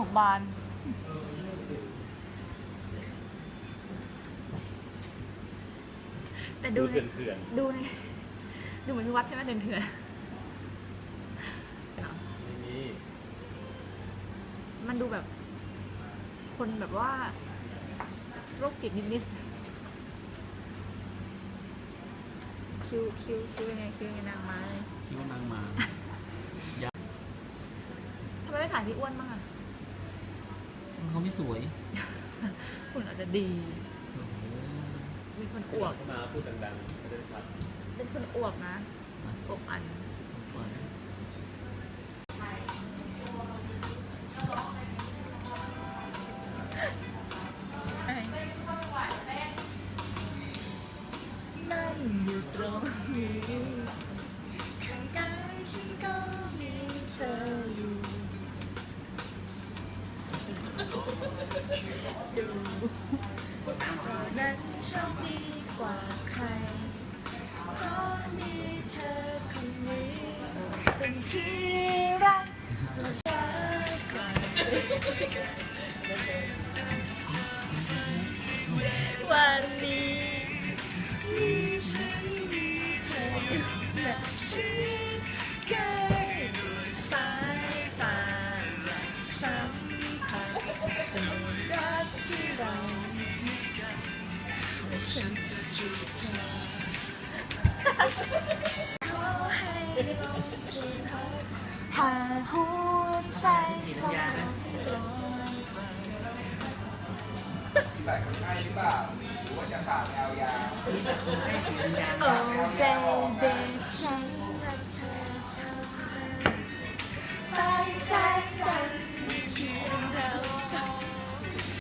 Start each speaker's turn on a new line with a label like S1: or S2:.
S1: มูกบาน แต่ดู
S2: ดู
S1: ใน
S2: เถื่อนเถื่อน
S1: ดูในดูเหมือนที่วัดใช่ไหมเถื่อนเถื่อน
S2: ๆไม่มี
S1: ๆมันดูแบบ คนแบบว่าโรคจิตนิดๆคิวคิวคิวยังไงคิวยังไงนางไม้
S3: คิดว่านางมา
S1: ทำไมไม่ถ่ายพี่อ้วนบ้างอะ
S3: เขาไม่สวย
S1: หุ่นอาจจะดี
S3: สวย
S1: มีคนอ
S2: ที่
S1: วบ
S2: เข้ามาพูดดังๆไม่ได้พัด
S1: เป็นคนอวบนะ
S3: นะ
S1: อวบอัน
S3: สวย
S1: นั่งอยู่ตรงนี้ เรานั้นโชคดีกว่าใคร เพราะมีเธอคนนี้ เป็นที่รักและรักใคร ห้ลมช่าหัวใจสองลอยไป
S4: ใส่คนไข้หรือเปล่าหรือว่าจะฝากแอลยา
S1: Oh baby ฉัน